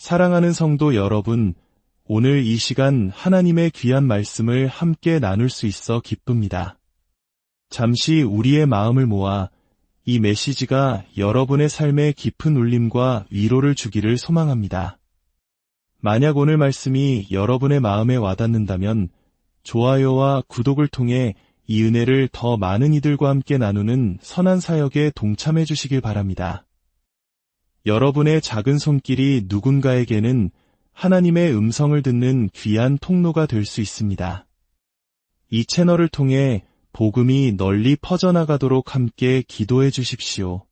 사랑하는 성도 여러분, 오늘 이 시간 하나님의 귀한 말씀을 함께 나눌 수 있어 기쁩니다. 잠시 우리의 마음을 모아 이 메시지가 여러분의 삶에 깊은 울림과 위로를 주기를 소망합니다. 만약 오늘 말씀이 여러분의 마음에 와닿는다면 좋아요와 구독을 통해 이 은혜를 더 많은 이들과 함께 나누는 선한 사역에 동참해 주시길 바랍니다. 여러분의 작은 손길이 누군가에게는 하나님의 음성을 듣는 귀한 통로가 될 수 있습니다. 이 채널을 통해 복음이 널리 퍼져나가도록 함께 기도해 주십시오.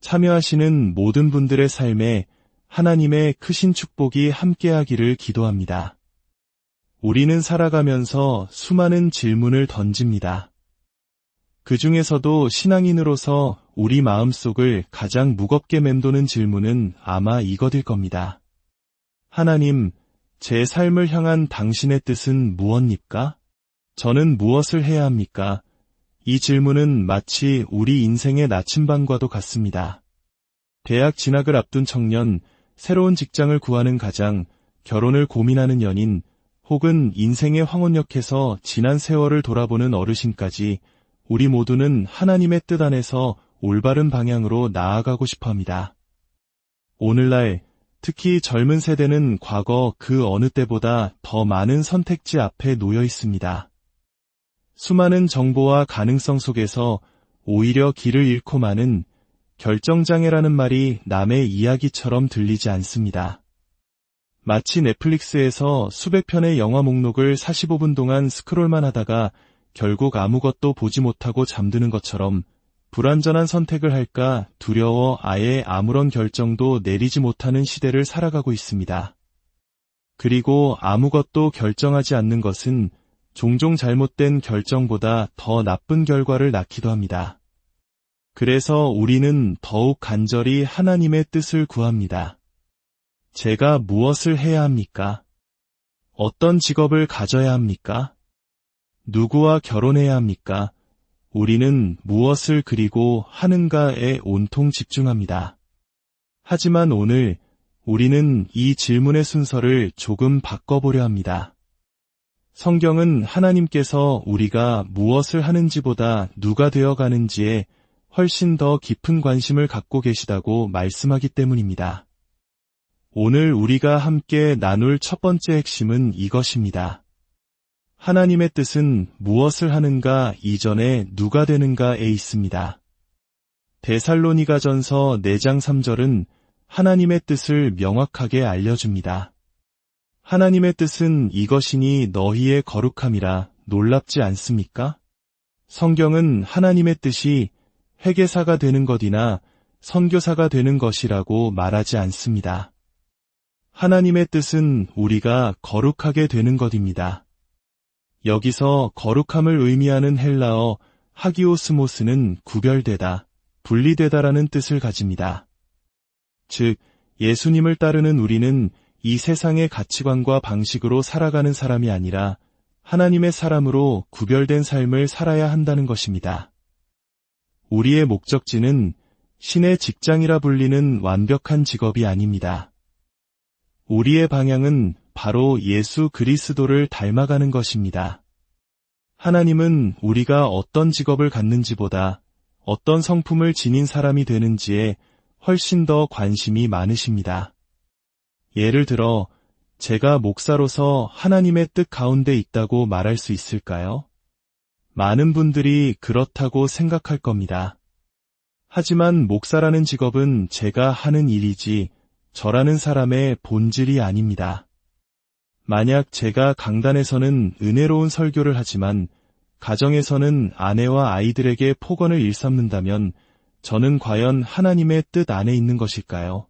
참여하시는 모든 분들의 삶에 하나님의 크신 축복이 함께하기를 기도합니다. 우리는 살아가면서 수많은 질문을 던집니다. 그 중에서도 신앙인으로서 우리 마음속을 가장 무겁게 맴도는 질문은 아마 이것일 겁니다. 하나님, 제 삶을 향한 당신의 뜻은 무엇입니까? 저는 무엇을 해야 합니까? 이 질문은 마치 우리 인생의 나침반과도 같습니다. 대학 진학을 앞둔 청년, 새로운 직장을 구하는 가장, 결혼을 고민하는 연인, 혹은 인생의 황혼역에서 지난 세월을 돌아보는 어르신까지 우리 모두는 하나님의 뜻 안에서 올바른 방향으로 나아가고 싶어 합니다. 오늘날 특히 젊은 세대는 과거 그 어느 때보다 더 많은 선택지 앞에 놓여 있습니다. 수많은 정보와 가능성 속에서 오히려 길을 잃고 마는 결정장애라는 말이 남의 이야기처럼 들리지 않습니다. 마치 넷플릭스에서 수백 편의 영화 목록을 45분 동안 스크롤만 하다가 결국 아무것도 보지 못하고 잠드는 것처럼 불완전한 선택을 할까 두려워 아예 아무런 결정도 내리지 못하는 시대를 살아가고 있습니다. 그리고 아무것도 결정하지 않는 것은 종종 잘못된 결정보다 더 나쁜 결과를 낳기도 합니다. 그래서 우리는 더욱 간절히 하나님의 뜻을 구합니다. 제가 무엇을 해야 합니까? 어떤 직업을 가져야 합니까? 누구와 결혼해야 합니까? 우리는 무엇을 그리고 하는가에 온통 집중합니다. 하지만 오늘 우리는 이 질문의 순서를 조금 바꿔보려 합니다. 성경은 하나님께서 우리가 무엇을 하는지보다 누가 되어 가는지에 훨씬 더 깊은 관심을 갖고 계시다고 말씀하기 때문입니다. 오늘 우리가 함께 나눌 첫 번째 핵심은 이것입니다. 하나님의 뜻은 무엇을 하는가 이전에 누가 되는가에 있습니다. 데살로니가 전서 4장 3절은 하나님의 뜻을 명확하게 알려줍니다. 하나님의 뜻은 이것이니 너희의 거룩함이라 놀랍지 않습니까? 성경은 하나님의 뜻이 회계사가 되는 것이나 선교사가 되는 것이라고 말하지 않습니다. 하나님의 뜻은 우리가 거룩하게 되는 것입니다. 여기서 거룩함을 의미하는 헬라어 하기오스모스는 구별되다, 분리되다라는 뜻을 가집니다. 즉, 예수님을 따르는 우리는 이 세상의 가치관과 방식으로 살아가는 사람이 아니라 하나님의 사람으로 구별된 삶을 살아야 한다는 것입니다. 우리의 목적지는 신의 직장이라 불리는 완벽한 직업이 아닙니다. 우리의 방향은 바로 예수 그리스도를 닮아가는 것입니다. 하나님은 우리가 어떤 직업을 갖는지보다 어떤 성품을 지닌 사람이 되는지에 훨씬 더 관심이 많으십니다. 예를 들어, 제가 목사로서 하나님의 뜻 가운데 있다고 말할 수 있을까요? 많은 분들이 그렇다고 생각할 겁니다. 하지만 목사라는 직업은 제가 하는 일이지 저라는 사람의 본질이 아닙니다. 만약 제가 강단에서는 은혜로운 설교를 하지만 가정에서는 아내와 아이들에게 폭언을 일삼는다면 저는 과연 하나님의 뜻 안에 있는 것일까요?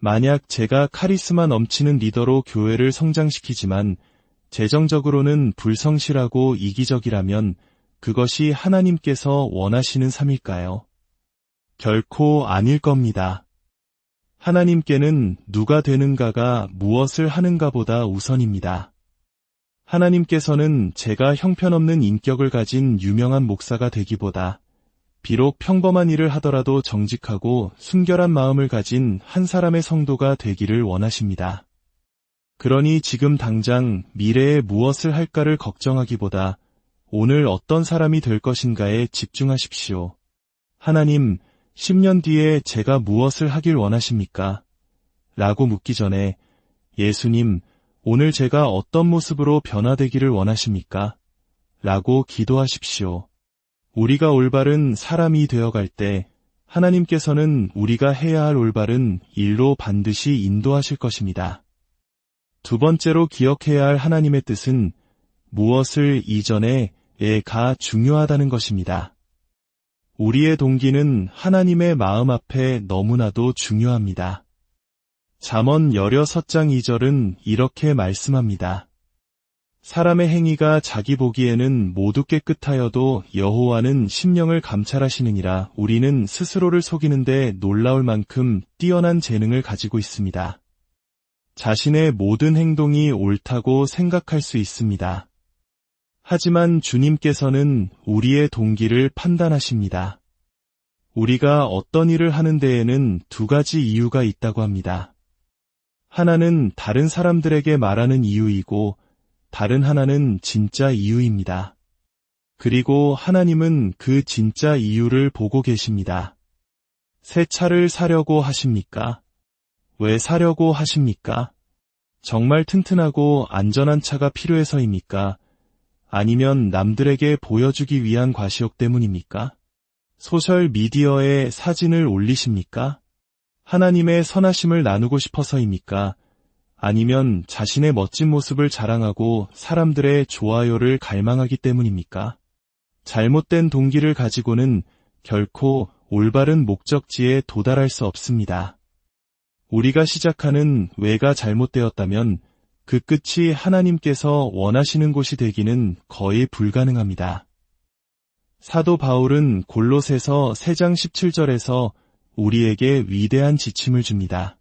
만약 제가 카리스마 넘치는 리더로 교회를 성장시키지만 재정적으로는 불성실하고 이기적이라면 그것이 하나님께서 원하시는 삶일까요? 결코 아닐 겁니다. 하나님께는 누가 되는가가 무엇을 하는가보다 우선입니다. 하나님께서는 제가 형편없는 인격을 가진 유명한 목사가 되기보다 비록 평범한 일을 하더라도 정직하고 순결한 마음을 가진 한 사람의 성도가 되기를 원하십니다. 그러니 지금 당장 미래에 무엇을 할까를 걱정하기보다 오늘 어떤 사람이 될 것인가에 집중하십시오. 하나님, 10년 뒤에 제가 무엇을 하길 원하십니까? 라고 묻기 전에 예수님, 오늘 제가 어떤 모습으로 변화되기를 원하십니까? 라고 기도하십시오. 우리가 올바른 사람이 되어갈 때 하나님께서는 우리가 해야 할 올바른 일로 반드시 인도하실 것입니다. 두 번째로 기억해야 할 하나님의 뜻은 무엇을 이전에가 중요하다는 것입니다. 우리의 동기는 하나님의 마음 앞에 너무나도 중요합니다. 잠언 여려섯장 2절은 이렇게 말씀합니다. 사람의 행위가 자기 보기에는 모두 깨끗하여도 여호와는 심령을 감찰하시느니라 우리는 스스로를 속이는데 놀라울 만큼 뛰어난 재능을 가지고 있습니다. 자신의 모든 행동이 옳다고 생각할 수 있습니다. 하지만 주님께서는 우리의 동기를 판단하십니다. 우리가 어떤 일을 하는 데에는 두 가지 이유가 있다고 합니다. 하나는 다른 사람들에게 말하는 이유이고 다른 하나는 진짜 이유입니다. 그리고 하나님은 그 진짜 이유를 보고 계십니다. 새 차를 사려고 하십니까? 왜 사려고 하십니까? 정말 튼튼하고 안전한 차가 필요해서입니까? 아니면 남들에게 보여주기 위한 과시욕 때문입니까? 소셜 미디어에 사진을 올리십니까? 하나님의 선하심을 나누고 싶어서입니까? 아니면 자신의 멋진 모습을 자랑하고 사람들의 좋아요를 갈망하기 때문입니까? 잘못된 동기를 가지고는 결코 올바른 목적지에 도달할 수 없습니다. 우리가 시작하는 왜가 잘못되었다면 그 끝이 하나님께서 원하시는 곳이 되기는 거의 불가능합니다. 사도 바울은 골로새서 3장 17절에서 우리에게 위대한 지침을 줍니다.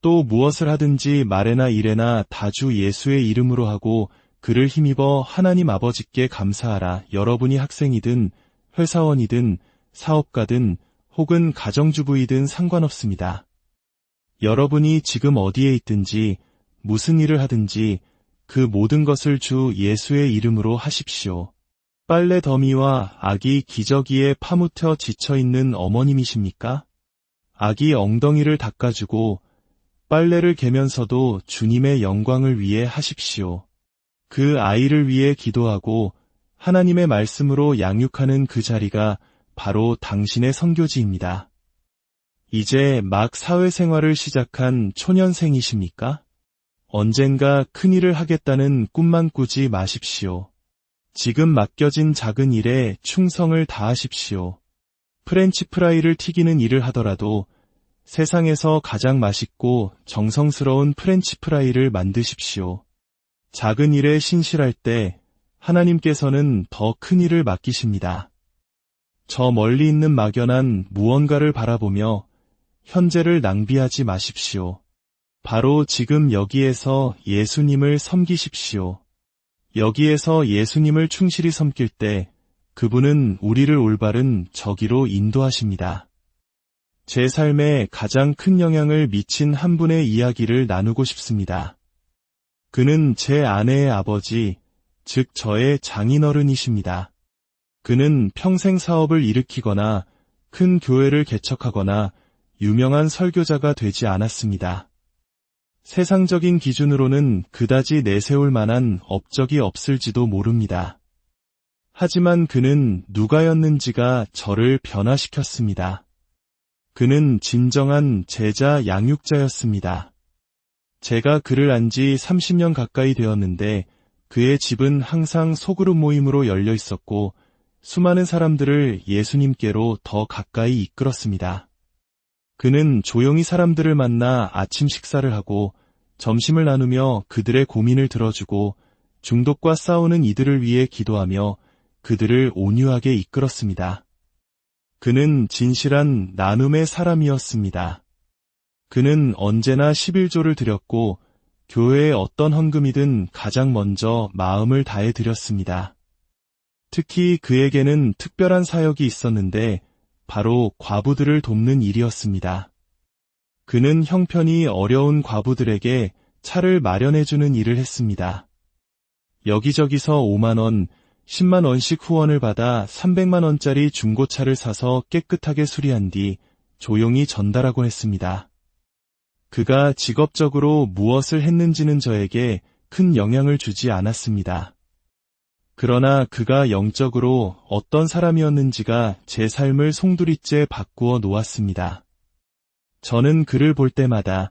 또 무엇을 하든지 말에나 일에나 다주 예수의 이름으로 하고 그를 힘입어 하나님 아버지께 감사하라. 여러분이 학생이든 회사원이든 사업가든 혹은 가정주부이든 상관없습니다. 여러분이 지금 어디에 있든지 무슨 일을 하든지 그 모든 것을 주 예수의 이름으로 하십시오. 빨래 더미와 아기 기저귀에 파묻혀 지쳐있는 어머님이십니까? 아기 엉덩이를 닦아주고 빨래를 개면서도 주님의 영광을 위해 하십시오. 그 아이를 위해 기도하고 하나님의 말씀으로 양육하는 그 자리가 바로 당신의 선교지입니다. 이제 막 사회생활을 시작한 초년생이십니까? 언젠가 큰일을 하겠다는 꿈만 꾸지 마십시오. 지금 맡겨진 작은 일에 충성을 다하십시오. 프렌치 프라이를 튀기는 일을 하더라도 세상에서 가장 맛있고 정성스러운 프렌치 프라이를 만드십시오. 작은 일에 신실할 때 하나님께서는 더 큰 일을 맡기십니다. 저 멀리 있는 막연한 무언가를 바라보며 현재를 낭비하지 마십시오. 바로 지금 여기에서 예수님을 섬기십시오. 여기에서 예수님을 충실히 섬길 때 그분은 우리를 올바른 저기로 인도하십니다. 제 삶에 가장 큰 영향을 미친 한 분의 이야기를 나누고 싶습니다. 그는 제 아내의 아버지, 즉 저의 장인어른이십니다. 그는 평생 사업을 일으키거나 큰 교회를 개척하거나 유명한 설교자가 되지 않았습니다. 세상적인 기준으로는 그다지 내세울 만한 업적이 없을지도 모릅니다. 하지만 그는 누가였는지가 저를 변화시켰습니다. 그는 진정한 제자 양육자였습니다. 제가 그를 안 지 30년 가까이 되었는데 그의 집은 항상 소그룹 모임으로 열려 있었고 수많은 사람들을 예수님께로 더 가까이 이끌었습니다. 그는 조용히 사람들을 만나 아침 식사를 하고 점심을 나누며 그들의 고민을 들어주고 중독과 싸우는 이들을 위해 기도하며 그들을 온유하게 이끌었습니다. 그는 진실한 나눔의 사람이었습니다. 그는 언제나 11조를 드렸고 교회의 어떤 헌금이든 가장 먼저 마음을 다해 드렸습니다. 특히 그에게는 특별한 사역이 있었는데 바로 과부들을 돕는 일이었습니다. 그는 형편이 어려운 과부들에게 차를 마련해주는 일을 했습니다. 여기저기서 5만원, 10만원씩 후원을 받아 300만원짜리 중고차를 사서 깨끗하게 수리한 뒤 조용히 전달하곤 했습니다. 그가 직업적으로 무엇을 했는지는 저에게 큰 영향을 주지 않았습니다. 그러나 그가 영적으로 어떤 사람이었는지가 제 삶을 송두리째 바꾸어 놓았습니다. 저는 그를 볼 때마다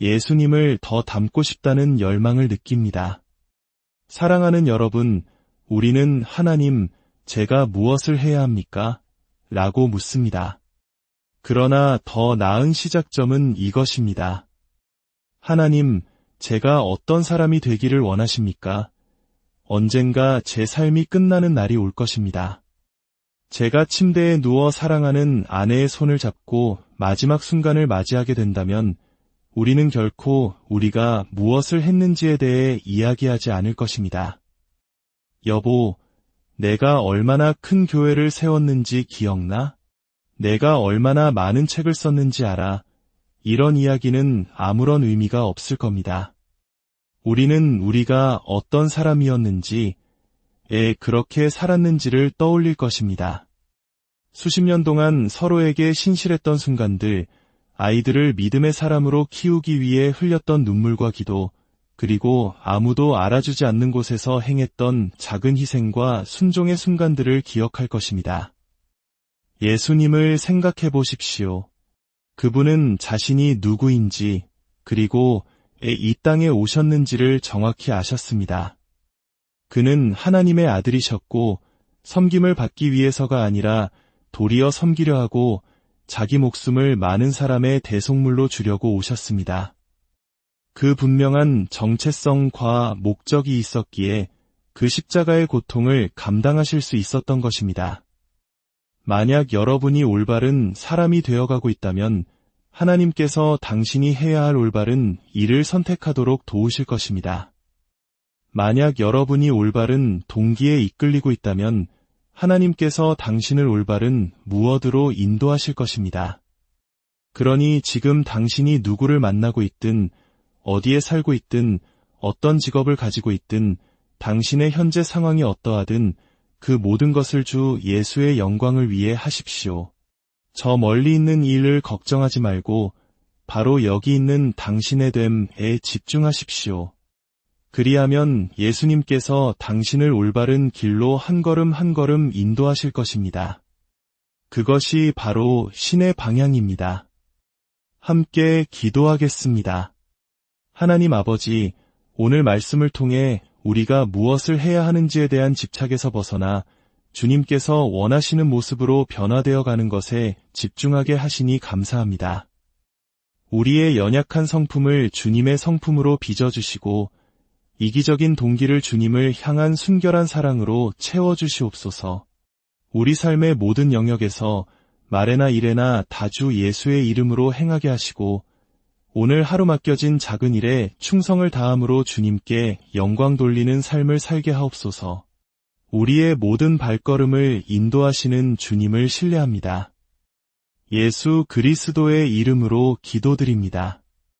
예수님을 더 닮고 싶다는 열망을 느낍니다. 사랑하는 여러분, 우리는 하나님, 제가 무엇을 해야 합니까? 라고 묻습니다. 그러나 더 나은 시작점은 이것입니다. 하나님, 제가 어떤 사람이 되기를 원하십니까? 언젠가 제 삶이 끝나는 날이 올 것입니다. 제가 침대에 누워 사랑하는 아내의 손을 잡고 마지막 순간을 맞이하게 된다면 우리는 결코 우리가 무엇을 했는지에 대해 이야기하지 않을 것입니다. 여보, 내가 얼마나 큰 교회를 세웠는지 기억나? 내가 얼마나 많은 책을 썼는지 알아. 이런 이야기는 아무런 의미가 없을 겁니다. 우리는 우리가 어떤 사람이었는지, 에 그렇게 살았는지를 떠올릴 것입니다. 수십 년 동안 서로에게 신실했던 순간들, 아이들을 믿음의 사람으로 키우기 위해 흘렸던 눈물과 기도, 그리고 아무도 알아주지 않는 곳에서 행했던 작은 희생과 순종의 순간들을 기억할 것입니다. 예수님을 생각해 보십시오. 그분은 자신이 누구인지, 그리고 이 땅에 오셨는지를 정확히 아셨습니다. 그는 하나님의 아들이셨고, 섬김을 받기 위해서가 아니라 도리어 섬기려 하고 자기 목숨을 많은 사람의 대속물로 주려고 오셨습니다. 그 분명한 정체성과 목적이 있었기에 그 십자가의 고통을 감당하실 수 있었던 것입니다. 만약 여러분이 올바른 사람이 되어가고 있다면 하나님께서 당신이 해야 할 올바른 일을 선택하도록 도우실 것입니다. 만약 여러분이 올바른 동기에 이끌리고 있다면 하나님께서 당신을 올바른 무엇으로 인도하실 것입니다. 그러니 지금 당신이 누구를 만나고 있든 어디에 살고 있든 어떤 직업을 가지고 있든 당신의 현재 상황이 어떠하든 그 모든 것을 주 예수의 영광을 위해 하십시오. 저 멀리 있는 일을 걱정하지 말고 바로 여기 있는 당신의 됨에 집중하십시오. 그리하면 예수님께서 당신을 올바른 길로 한 걸음 한 걸음 인도하실 것입니다. 그것이 바로 신의 방향입니다. 함께 기도하겠습니다. 하나님 아버지, 오늘 말씀을 통해 우리가 무엇을 해야 하는지에 대한 집착에서 벗어나 주님께서 원하시는 모습으로 변화되어 가는 것에 집중하게 하시니 감사합니다. 우리의 연약한 성품을 주님의 성품으로 빚어주시고 이기적인 동기를 주님을 향한 순결한 사랑으로 채워주시옵소서. 우리 삶의 모든 영역에서 말에나 일에나 다주 예수의 이름으로 행하게 하시고 오늘 하루 맡겨진 작은 일에 충성을 다함으로 주님께 영광 돌리는 삶을 살게 하옵소서. 우리의 모든 발걸음을 인도하시는 주님을 신뢰합니다. 예수 그리스도의 이름으로 기도드립니다.